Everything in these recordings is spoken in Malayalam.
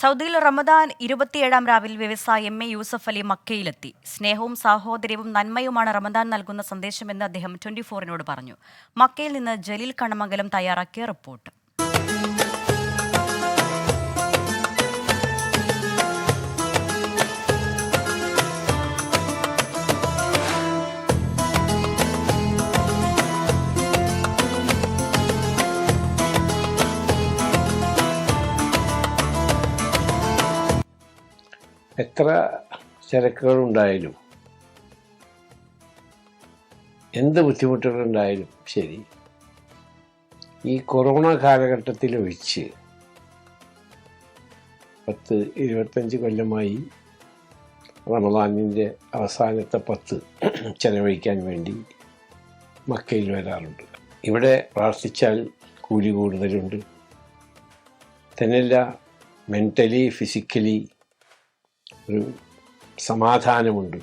സൗദിയിൽ റമദാൻ ഇരുപത്തിയേഴാം രാവിൽ വ്യവസായി എം എ യൂസഫ് അലി മക്കയിലെത്തി. സ്നേഹവും സാഹോദര്യവും നന്മയുമാണ് റമദാൻ നൽകുന്ന സന്ദേശമെന്ന് അദ്ദേഹം ട്വന്റി ഫോറിനോട് പറഞ്ഞു. മക്കയിൽ നിന്ന് ജലീൽ കണമംഗലം തയ്യാറാക്കിയ റിപ്പോർട്ട്. എത്ര ചരക്കുകളുണ്ടായാലും എന്ത് ബുദ്ധിമുട്ടുകളുണ്ടായാലും ശരി ഈ കൊറോണ കാലഘട്ടത്തിൽ വെച്ച് പത്ത് ഇരുപത്തഞ്ച് കൊല്ലമായി റമദാനിന്റെ അവസാനത്തെ പത്ത് ചെലവഴിക്കാൻ വേണ്ടി മക്കയിൽ വരാറുണ്ട്. ഇവിടെ പ്രാർത്ഥിച്ചാൽ കൂലി കൂടുതലുണ്ട്. തന്നെയല്ല മെന്റലി ഫിസിക്കലി ഒരു സമാധാനമുണ്ട്.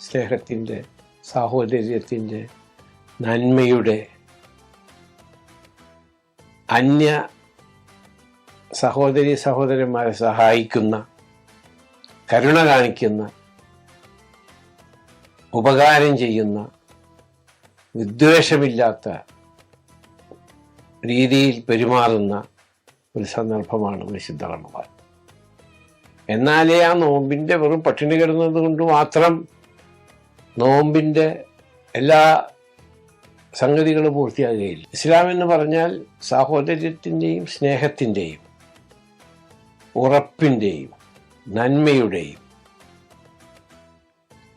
സ്നേഹത്തിന്റെ സാഹോദര്യത്തിന്റെ നന്മയുടെ അന്യ സഹോദരി സഹോദരന്മാരെ സഹായിക്കുന്ന കരുണ കാണിക്കുന്ന ഉപകാരം ചെയ്യുന്ന വിദ്വേഷമില്ലാത്ത രീതിയിൽ പെരുമാറുന്ന ഒരു സന്ദർഭമാണ് വിശുദ്ധ റമദാൻ. എന്നാലേ ആ നോമ്പിന്റെ വെറും പട്ടിണി കിടന്നത് കൊണ്ട് മാത്രം നോമ്പിന്റെ എല്ലാ സംഗതികളും പൂർത്തിയാകുകയില്ല. ഇസ്ലാം എന്ന് പറഞ്ഞാൽ സാഹോദര്യത്തിന്റെയും സ്നേഹത്തിന്റെയും ഉറപ്പിന്റെയും നന്മയുടെയും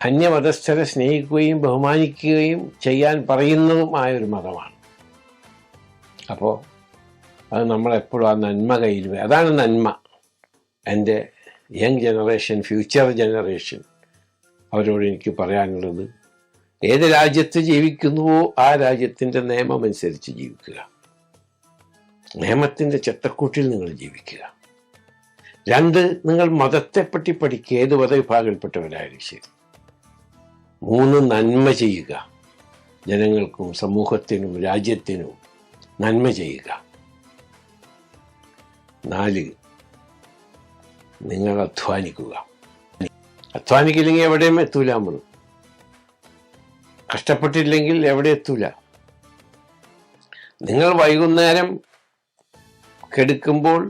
അന്യമതസ്ഥരെ സ്നേഹിക്കുകയും ബഹുമാനിക്കുകയും ചെയ്യാൻ പറയുന്നതുമായ ഒരു മതമാണ്. അപ്പോൾ അത് നമ്മളെപ്പോഴും ആ നന്മ കയ്യിൽ അതാണ് നന്മ. എന്റെ യങ് ജനറേഷൻ ഫ്യൂച്ചർ ജനറേഷൻ അവരോട് എനിക്ക് പറയാനുള്ളത് ഏത് രാജ്യത്ത് ജീവിക്കുന്നുവോ ആ രാജ്യത്തിന്റെ നിയമം അനുസരിച്ച് ജീവിക്കുക. നിയമത്തിന്റെ ചട്ടക്കൂട്ടിൽ നിങ്ങൾ ജീവിക്കുക. രണ്ട് നിങ്ങൾ മതത്തെപ്പറ്റി പഠിക്കുക. ഏത് മതവിഭാഗത്തിൽപ്പെട്ടവരായാലും ശരി. മൂന്ന് നന്മ ചെയ്യുക. ജനങ്ങൾക്കും സമൂഹത്തിനും രാജ്യത്തിനും നന്മ ചെയ്യുക. നാല് നിങ്ങൾ അധ്വാനിക്കുക അധ്വാനിക്കില്ലെങ്കിൽ എവിടെയും എത്തൂല നമ്മൾ കഷ്ടപ്പെട്ടില്ലെങ്കിൽ എവിടെ എത്തൂല. നിങ്ങൾ വൈകുന്നേരം കെടുക്കുമ്പോൾ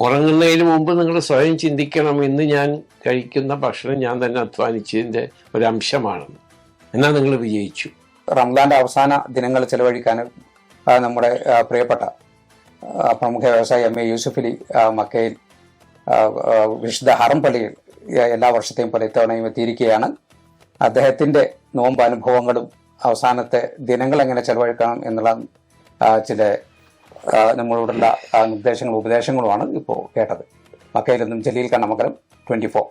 ഉറങ്ങുന്നതിന് മുമ്പ് നിങ്ങൾ സ്വയം ചിന്തിക്കണം ഇന്ന് ഞാൻ കഴിക്കുന്ന ഭക്ഷണം ഞാൻ തന്നെ അധ്വാനിച്ചതിന്റെ ഒരു അംശമാണെന്ന് എന്നാൽ നിങ്ങൾ വിജയിച്ചു. റംസാന്റെ അവസാന ദിനങ്ങൾ ചെലവഴിക്കാൻ നമ്മുടെ പ്രിയപ്പെട്ട പ്രമുഖ വ്യവസായി എം എ യൂസുഫ് അലി മക്കയിൽ വിശുദ്ധ ഹറംപള്ളിയിൽ എല്ലാ വർഷത്തെയും പോലെ ഇത്തവണയും എത്തിയിരിക്കുകയാണ്. അദ്ദേഹത്തിന്റെ നോമ്പ് അനുഭവങ്ങളും അവസാനത്തെ ദിനങ്ങൾ എങ്ങനെ ചെലവഴിക്കണം എന്നുള്ള ചില നമ്മളോടുള്ള നിർദ്ദേശങ്ങളും ഉപദേശങ്ങളുമാണ് ഇപ്പോൾ കേട്ടത്. മക്കയിൽ നിന്നും ജലീൽ കണ്ണമംഗലം ട്വന്റി ഫോർ.